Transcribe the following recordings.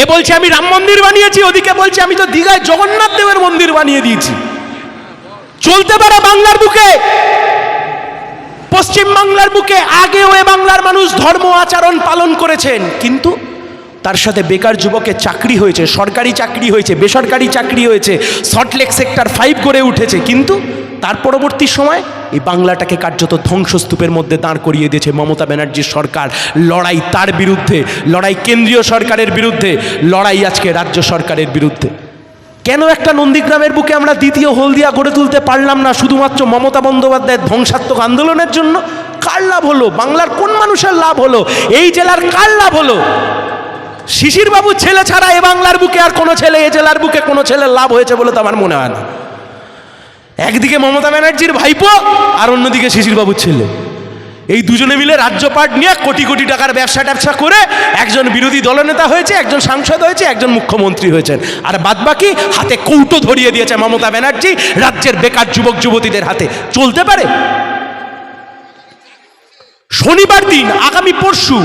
এ বলছে, আমি রাম মন্দির বানিয়েছি, ওদিকে বলছে, আমি তো দীঘায় জগন্নাথ দেবের মন্দির বানিয়ে দিয়েছি। চলতে পারে বাংলার বুকে। পশ্চিম বাংলার বুকে আগেও এ বাংলার মানুষ ধর্ম আচরণ পালন করেছেন, কিন্তু তার সাথে বেকার যুবকের চাকরি হয়েছে, সরকারি চাকরি হয়েছে, বেসরকারি চাকরি হয়েছে সল্টলেক সেক্টর ফাইভ করে উঠেছে, কিন্তু তার পরবর্তী সময় এই বাংলাটাকে কার্যত ধ্বংসস্তূপের মধ্যে দাঁড় করিয়ে দিয়েছে মমতা ব্যানার্জির সরকার। লড়াই তার বিরুদ্ধে, লড়াই কেন্দ্রীয় সরকারের বিরুদ্ধে, লড়াই আজকে রাজ্য সরকারের বিরুদ্ধে। কেন একটা নন্দীগ্রামের বুকে আমরা দ্বিতীয় হলদিয়া গড়ে তুলতে পারলাম না শুধুমাত্র মমতা বন্দ্যোপাধ্যায়ের ধ্বংসাত্মক আন্দোলনের জন্য? কার লাভ হলো? বাংলার কোন মানুষের লাভ হলো? এই জেলার কার লাভ হলো? শিশিরবাবুর ছেলে ছাড়া এ বাংলার বুকে আর কোনো ছেলে, এ জেলার বুকে কোনো ছেলের লাভ হয়েছে বলে তো আমার মনে হয় না। একদিকে মমতা ব্যানার্জির ভাইপো আর অন্যদিকে শিশিরবাবুর ছেলে। এই দুজনে মিলে রাজ্য পাট নিয়ে কোটি কোটি টাকার ব্যবসা ট্যাবসা করে একজন বিরোধী দলনেতা হয়েছে, একজন সাংসদ হয়েছে, একজন মুখ্যমন্ত্রী হয়েছেন। আর বাদবাকি হাতে কৌটো ধরিয়ে দিয়েছে মমতা ব্যানার্জি রাজ্যের বেকার যুবক যুবতীদের হাতে। চলতে পারে? শনিবার দিন, আগামী পরশু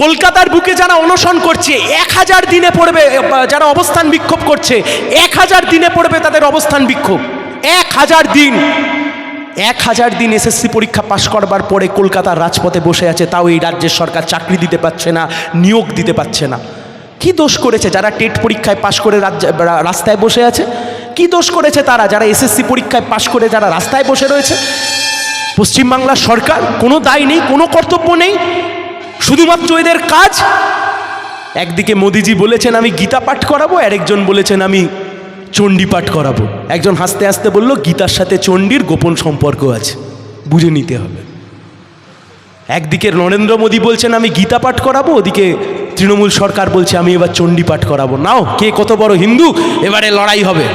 কলকাতার বুকে যারা অনশন করছে, এক হাজার দিনে পড়বে যারা অবস্থান বিক্ষোভ করছে, এক হাজার দিনে পড়বে তাদের অবস্থান বিক্ষোভ। এক হাজার দিন। এক হাজার দিন এসএসসি পরীক্ষা পাশ করবার পরে কলকাতার রাজপথে বসে আছে, তাও এই রাজ্যের সরকার চাকরি দিতে পারছে না, নিয়োগ দিতে পারছে না। কি দোষ করেছে যারা টেট পরীক্ষায় পাশ করে রাজ্য রাস্তায় বসে আছে? কি দোষ করেছে তারা যারা এসএসসি পরীক্ষায় পাশ করে যারা রাস্তায় বসে রয়েছে? পশ্চিমবাংলার সরকার কোনো দায় নেই, কোনো কর্তব্য নেই শুধুমাত্র এদের কাজ? একদিকে মোদিজি বলেছেন, আমি গীতা পাঠ করাবো আরেকজন বলেছেন, আমি চণ্ডী পাঠ করাবো। একজন হাসতে হাসতে বলল, গীতার সাথে চণ্ডীর গোপন সম্পর্ক আছে, বুঝে নিতে হবে। একদিকে নরেন্দ্র মোদী বলছেন, আমি গীতা পাঠ করাবো, ওদিকে তৃণমূল সরকার বলছে, আমি এবার চণ্ডী পাঠ করাবো। নাও, কে কত বড় হিন্দু, এবারে লড়াই হবে।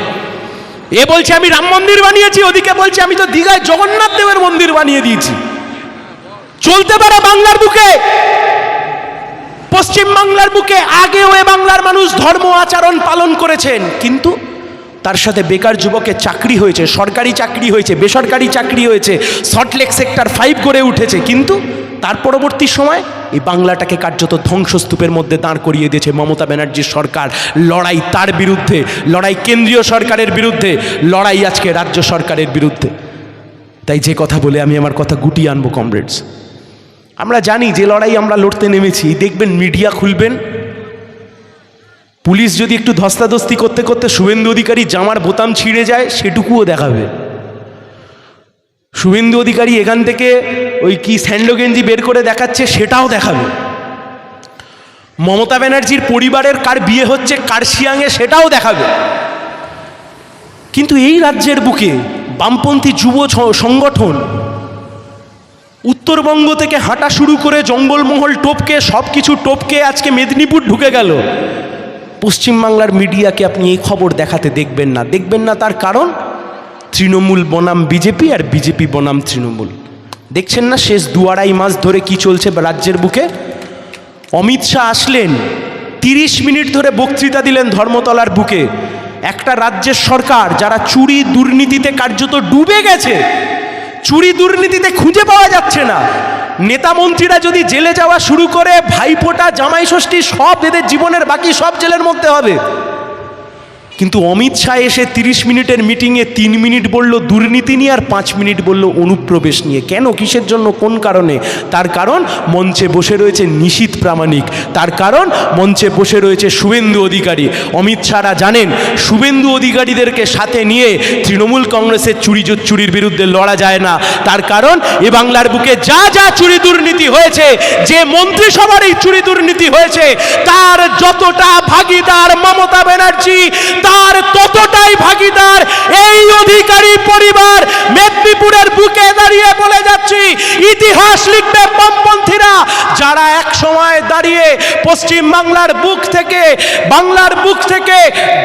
এ বলছে, আমি রাম মন্দির বানিয়েছি। ওদিকে বলছে, আমি তো দীঘায় জগন্নাথ দেবের মন্দির বানিয়ে দিয়েছি। চলতে পারে বাংলার বুকে। পশ্চিম বাংলার বুকে আগেও এ বাংলার মানুষ ধর্ম, আচরণ পালন করেছেন। কিন্তু তার সাথে বেকার যুবকের চাকরি হয়েছে, সরকারি চাকরি হয়েছে, বেসরকারি চাকরি হয়েছে সল্টলেক সেক্টর ফাইভ করে উঠেছে। কিন্তু তার পরবর্তী সময় এই বাংলাটাকে কার্যত ধ্বংসস্তূপের মধ্যে দাঁড় করিয়ে দিয়েছে মমতা ব্যানার্জির সরকার। লড়াই তার বিরুদ্ধে, লড়াই কেন্দ্রীয় সরকারের বিরুদ্ধে, লড়াই আজকে রাজ্য সরকারের বিরুদ্ধে। তাই যে কথা বলে আমি আমার কথা গুটিয়ে আনব কমরেডস আমরা জানি যে লড়াই আমরা লড়তে নেমেছি, দেখবেন মিডিয়া খুলবেন। পুলিশ যদি একটু ধস্তাধস্তি করতে করতে শুভেন্দু অধিকারী জামার বোতাম ছিঁড়ে যায়, সেটুকুও দেখাবে। শুভেন্দু অধিকারী এখান থেকে ওই কি স্যান্ডো গেঞ্জি বের করে দেখাচ্ছে, সেটাও দেখাবে। মমতা ব্যানার্জির পরিবারের কার বিয়ে হচ্ছে কার্শিয়াংয়ে সেটাও দেখাবে। কিন্তু এই রাজ্যের বুকে বামপন্থী যুব সংগঠন উত্তরবঙ্গ থেকে হাঁটা শুরু করে জঙ্গলমহল টোপকে সব কিছু টোপকে আজকে মেদিনীপুর ঢুকে গেল। পশ্চিমবাংলার মিডিয়াকে আপনি এই খবর দেখাতে দেখবেন না। দেখবেন না তার কারণ? তৃণমূল বনাম বিজেপি আর বিজেপি বনাম তৃণমূল। দেখছেন না শেষ দু আড়াই মাস ধরে কি চলছে রাজ্যের বুকে? অমিত শাহ আসলেন, তিরিশ মিনিট ধরে বক্তৃতা দিলেন ধর্মতলার বুকে। একটা রাজ্যের সরকার যারা চুরি দুর্নীতিতে কার্যত ডুবে গেছে চুরি দুর্নীতিতে খুঁজে পাওয়া যাচ্ছে না। নেতা মন্ত্রীরা যদি জেলে যাওয়া শুরু করে, ভাইফোঁটা জামাই ষষ্ঠী সব এদের জীবনের বাকি সব জেলের মধ্যে হবে। কিন্তু অমিত শাহ এসে তিরিশ মিনিটের মিটিংয়ে তিন মিনিট বলল দুর্নীতি নিয়ে আর পাঁচ মিনিট বলল অনুপ্রবেশ নিয়ে। কেন? কিসের জন্য? কোন কারণে? তার কারণ মঞ্চে বসে রয়েছে নিশীত প্রামাণিক। তার কারণ মঞ্চে বসে রয়েছে শুভেন্দু অধিকারী। অমিত শাহরা জানেন, শুভেন্দু অধিকারীদেরকে সাথে নিয়ে তৃণমূল কংগ্রেসের চুরি চুরির বিরুদ্ধে লড়া যায় না। তার কারণ এ বাংলার বুকে যা যা চুরি দুর্নীতি হয়েছে, যে মন্ত্রিসভার এই চুরি দুর্নীতি হয়েছে, তার যতটা ভাগিদার মমতা ব্যানার্জি তার ততটাই ভাগিদার। এই অধিকারী পরিবার মেদিনীপুরের বুকে দাঁড়িয়ে বলে যাচ্ছি, ইতিহাস লিখবে বামপন্থীরা, যারা এক সময় দাঁড়িয়ে পশ্চিম বাংলার বুক থেকে, বাংলার বুক থেকে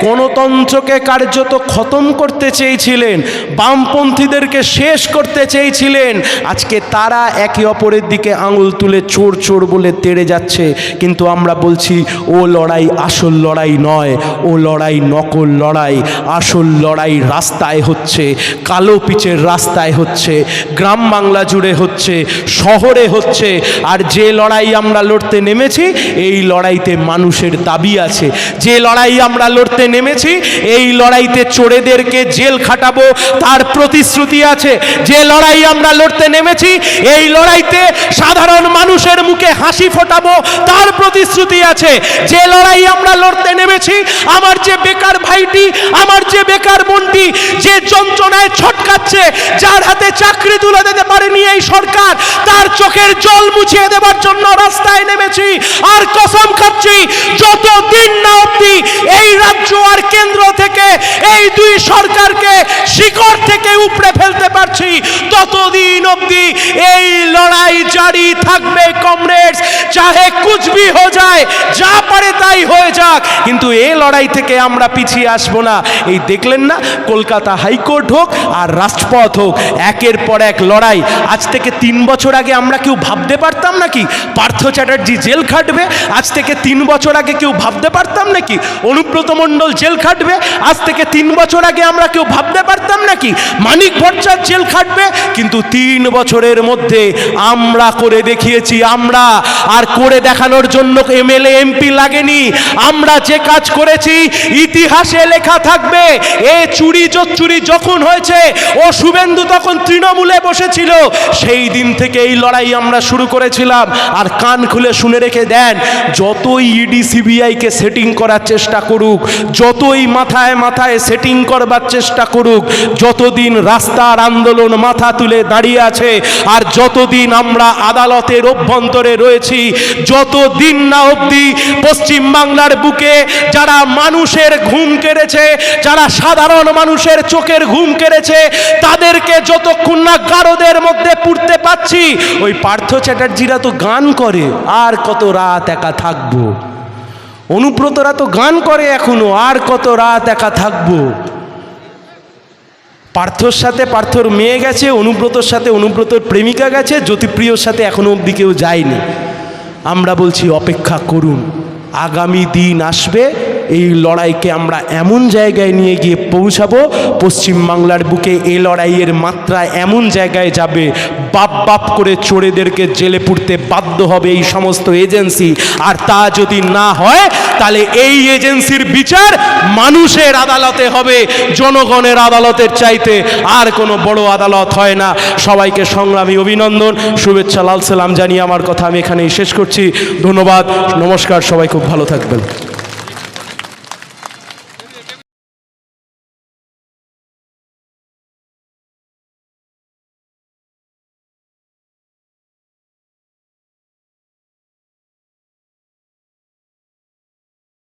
গণতন্ত্রকে কার্যত খতম করতে চেয়েছিলেন, বামপন্থীদেরকে শেষ করতে চেয়েছিলেন, আজকে তারা একে অপরের দিকে আঙুল তুলে চোর চোর বলে তেড়ে যাচ্ছে। কিন্তু আমরা বলছি, ও লড়াই আসল লড়াই নয়, ও লড়াই নক নকল লড়াই, আসল লড়াই রাস্তায় হচ্ছে, কালো পিচের রাস্তায় হচ্ছে, গ্রাম বাংলা জুড়ে হচ্ছে, শহরে হচ্ছে, আর যে লড়াই আমরা লড়তে নেমেছি, এই লড়াইতে মানুষের দাবি আছে। যে লড়াই আমরা লড়তে নেমেছি, এই লড়াইতে চোরেদেরকে জেল খাটাবো, তার প্রতিশ্রুতি আছে। যে লড়াই আমরা লড়তে নেমেছি, এই লড়াইতে সাধারণ মানুষের মুখে হাসি ফোটাবো, তার প্রতিশ্রুতি আছে। যে লড়াই আমরা লড়তে নেমেছি, আমার যে বেকার ভাইটি, আমার যে বেকার বোনটি, যে যন্ত্রণায় ছটকাচ্ছে, যার হাতে চাকরি তুলে দিতে পারেনি এই সরকার, তার চোখের জল মুছিয়ে দেবার জন্য রাস্তায় নেমেছি, আর কসম খাচ্ছি, যতদিন না অব্দি এই রাজ্য আর কেন্দ্র থেকে এই দুই সরকারকে শিকড় থেকে উপড়ে ফেলতে পারছি। ততদিন অবধি এই লড়াই জারি থাকবে, কমরেডস, চাহে ভি হো যায়, যা পারে তাই হয়ে যাক। কিন্তু এই লড়াই থেকে আমরা পিছিয়ে আসব না। এই দেখলেন না, কলকাতা হাইকোর্ট হোক আর রাষ্ট্রপথ হোক, একের পর এক লড়াই। আজ থেকে তিন বছর আগে আমরা কেউ ভাবতে পারতাম নাকি পার্থ চ্যাটার্জি জেল খাটবে? আজ থেকে তিন বছর আগে কেউ ভাবতে পারতাম নাকি? অনুব্রত মণ্ডল জেল খাটবে। আজ থেকে তিন বছর আগে আমরা কেউ ভাবতে পারতাম নাকি মানিক ভট্টাচার্য জেল খাটবে, কিন্তু তিন বছরের মধ্যে আমরা করে দেখিয়েছি, আমরা। আর করে দেখানোর জন্য এমএলএ, এমপি লাগেনি। আমরা যে কাজ করেছি, ইতিহাসে লেখা থাকবে, এ চুরি চুরি যখন হয়েছে, ও শুভেন্দু তখন তৃণমূলে বসেছিল। সেই দিন থেকে এই লড়াই আমরা শুরু করেছিলাম। আর কান খুলে শুনে রেখে দেন, যতই ইডি সিবিআইকে সেটিং করার চেষ্টা করুক যতই মাথায় মাথায় সেটিং করবার চেষ্টা করুক, যতদিন রাস্তার আন্দোলন মাথা তুলে দাঁড়িয়ে আছে, আর যতদিন আমরা আদালতের অভ্যন্তরে রয়েছি, যতদিন না অবধি পশ্চিম বাংলার বুকে যারা মানুষের ঘুম কেড়েছে, যারা সাধারণ মানুষের চোখের ঘুম কেড়েছে, তাদেরকে যতক্ষণ না গারদের মধ্যে পুড়তে পাচ্ছি ওই পার্থ চ্যাটার্জিরা তো গান করে, আর কত রাত একা থাকব? অনুব্রতরা তো গান করে এখনও, আর কত রাত একা থাকব? পার্থর সাথে পার্থর মেয়ে গেছে, অনুব্রতর সাথে অনুব্রতর প্রেমিকা গেছে, জ্যোতিপ্রিয়র সাথে এখনও অবধি কেউ যায়নি। আমরা বলছি, অপেক্ষা করুন, আগামী দিন আসবে এই লড়াইকে আমরা এমন জায়গায় নিয়ে গিয়ে পৌঁছাবো পশ্চিমবাংলার বুকে এই লড়াইয়ের মাত্রা এমন জায়গায় যাবে, বাপ বাপ করে চোরেদেরকে জেলে পুড়তে বাধ্য হবে এই সমস্ত এজেন্সি। আর তা যদি না হয়, তাহলে এই এজেন্সির বিচার মানুষের আদালতে হবে, জনগণের আদালতের চাইতে। আর কোনো বড় আদালত হয় না। সবাইকে সংগ্রামী অভিনন্দন, শুভেচ্ছা, লাল সালাম জানিয়ে আমার কথা আমি এখানেই শেষ করছি। ধন্যবাদ, নমস্কার, সবাই খুব ভালো থাকবেন।